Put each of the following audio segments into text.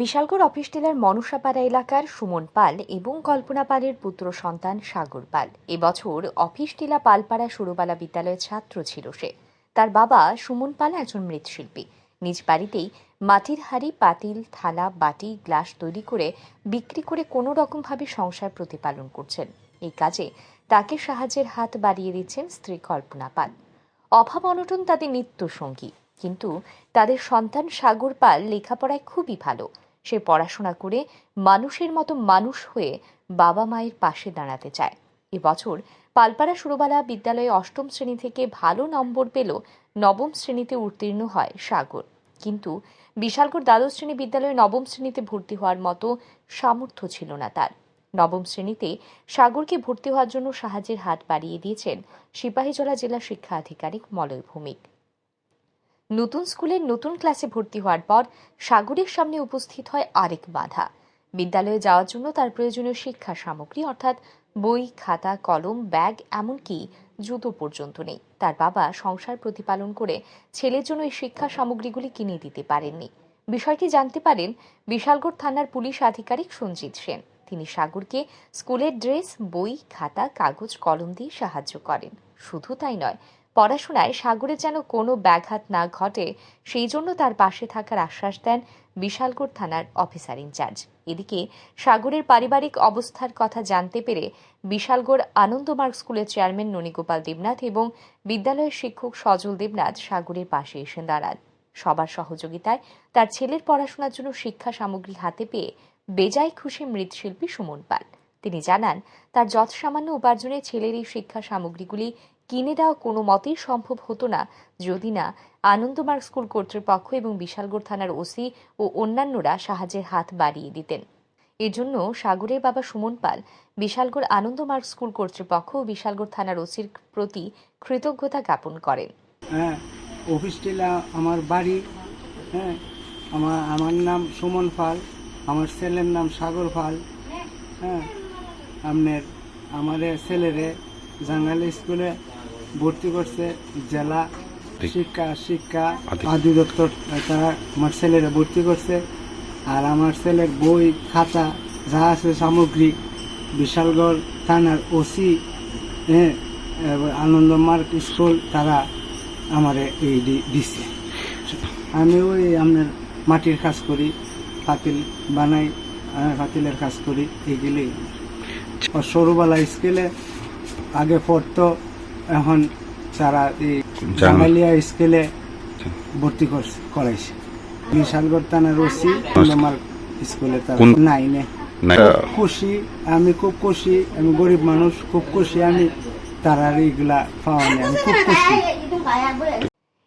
Bishalgarh office tiller Monsapara এলাকার সুমন পাল এবং কল্পনা পালের পুত্র সন্তান সাগর পাল। এবছর অফিস টিলা পালপাড়া সুরবালা বিদ্যালয়ের ছাত্র ছিল সে। তার বাবা সুমন পাল একজন মৃৎশিল্পী। নিজ বাড়িতেই মাটির হাঁড়ি, পাতিল, থালা, বাটি, গ্লাস তৈরি করে বিক্রি করে কোনো রকমভাবে সংসার প্রতিপালন করছেন। এই কাজে তাকে সাহায্যের হাত বাড়িয়ে দিচ্ছেন স্ত্রী কল্পনা পাল। অভাব অনটন তাদের নিত্য সঙ্গী। কিন্তু তাদের সন্তান সাগর পাল লেখাপড়ায় খুবই ভালো। সে পড়াশোনা করে মানুষের মতো মানুষ হয়ে বাবা মায়ের পাশে দাঁড়াতে চায়। এবছর পালপাড়া সুরবালা বিদ্যালয়ে অষ্টম শ্রেণি থেকে ভালো নম্বর পেল নবম শ্রেণীতে উত্তীর্ণ হয় সাগর। কিন্তু বিশালগড় দ্বাদশ শ্রেণি বিদ্যালয়ে নবম শ্রেণীতে ভর্তি হওয়ার মতো সামর্থ্য ছিল না তার। নবম শ্রেণীতে সাগরকে ভর্তি হওয়ার জন্য সাহায্যের হাত বাড়িয়ে দিয়েছেন সিপাহীজলা জেলা শিক্ষা আধিকারিক মলয় ভৌমিক। নতুন স্কুলের নতুন ক্লাসে ভর্তি হওয়ার পর সাগরের সামনে উপস্থিত হয় আরেক বাধা। বিদ্যালয়ে যাওয়ার জন্য তার প্রয়োজনীয় শিক্ষা সামগ্রী, অর্থাৎ বই, খাতা, কলম, ব্যাগ, এমনকি জুতো পর্যন্ত নেই। তার বাবা সংসার প্রতিপালন করে ছেলের জন্য এই শিক্ষা সামগ্রীগুলি কিনে দিতে পারেননি। বিষয়টি জানতে পারেন বিশালগড় থানার পুলিশ আধিকারিক সঞ্জিত সেন। তিনি সাগরকে স্কুলের ড্রেস, বই, খাতা, কাগজ, কলম দিয়ে সাহায্য করেন। শুধু তাই নয় পড়াশোনায় সাগরের যেন কোনো ব্যাঘাত না ঘটে, সেই জন্য তার পাশে থাকার আশ্বাস দেন বিশালগড় থানার অফিসার ইনচার্জ। এদিকে সাগরের পারিবারিক অবস্থার কথা জানতে পেরে বিশালগড় আনন্দমার্গ স্কুলের চেয়ারম্যান ননীগোপাল দেবনাথ এবং বিদ্যালয়ের শিক্ষক সজল দেবনাথ সাগরের পাশে এসে দাঁড়ান। সবার সহযোগিতায় তার ছেলের পড়াশোনার জন্য শিক্ষা সামগ্রী হাতে পেয়ে বেজায় খুশি মৃৎশিল্পী সুমন পাল। তিনি জানান, তার যৎসামান্য উপার্জনে ছেলের এই শিক্ষা সামগ্রীগুলি কিনে দেওয়া কোনো মতেই সম্ভব হতো না। যদি না, আনন্দমার্গ স্কুল কর্তৃপক্ষ এবং বিশালগড় থানার ওসি ও অন্যান্যরা সাহায্যের হাত বাড়িয়ে দিতেন। এর জন্য সাগরের বাবা সুমন পাল, বিশালগড় আনন্দমার্গ স্কুল কর্তৃপক্ষ ও বিশালগড় থানার ওসির প্রতি কৃতজ্ঞতা জ্ঞাপন করেন। হ্যাঁ অফিস আমার বাড়ি হ্যাঁ আমার আমার নাম সুমন পাল, আমার ছেলের নাম সাগর পাল হ্যাঁ আপনার আমাদের ছেলেরে জাঙ্গালি স্কুলে ভর্তি করছে জেলা শিক্ষা শিক্ষা অধিদপ্তর তারা আমার ছেলেরে ভর্তি করছে। আর আমার ছেলের বই খাতা যা আছে সামগ্রী বিশালগড় থানার ওসি হ্যাঁ আনন্দমার্গ স্কুল তারা আমারে এই দিছে। আমি ওই আপনার মাটির কাজ করি পাতিল বানাই আহ, পাতিলের কাজ করি এইগুলি সরুবালা স্কুলে আগে পড়তো এখন তারা এই জামালিয়া স্কুলে ভর্তি করছে করাইছে। বিশালগড় থানার ওসি আনন্দমার্গ স্কুলে তারা কোন- নাই খুব খুশি আমি খুব খুশি আমি গরিব মানুষ খুব খুশি আমি তারার এইগুলা পাওয়া নেই আমি খুব খুশি।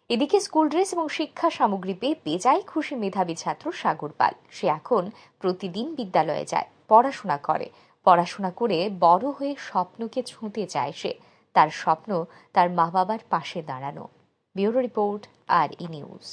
এদিকে স্কুল ড্রেস এবং শিক্ষা সামগ্রী পেয়ে বেজায় খুশি মেধাবী ছাত্র সাগর পাল। সে এখন প্রতিদিন বিদ্যালয়ে যায় পড়াশোনা করে। পড়াশোনা করে বড় হয়ে স্বপ্নকে ছুঁতে চায় সে। তার স্বপ্ন তার মা বাবার পাশে দাঁড়ানো। Bureau report R E news.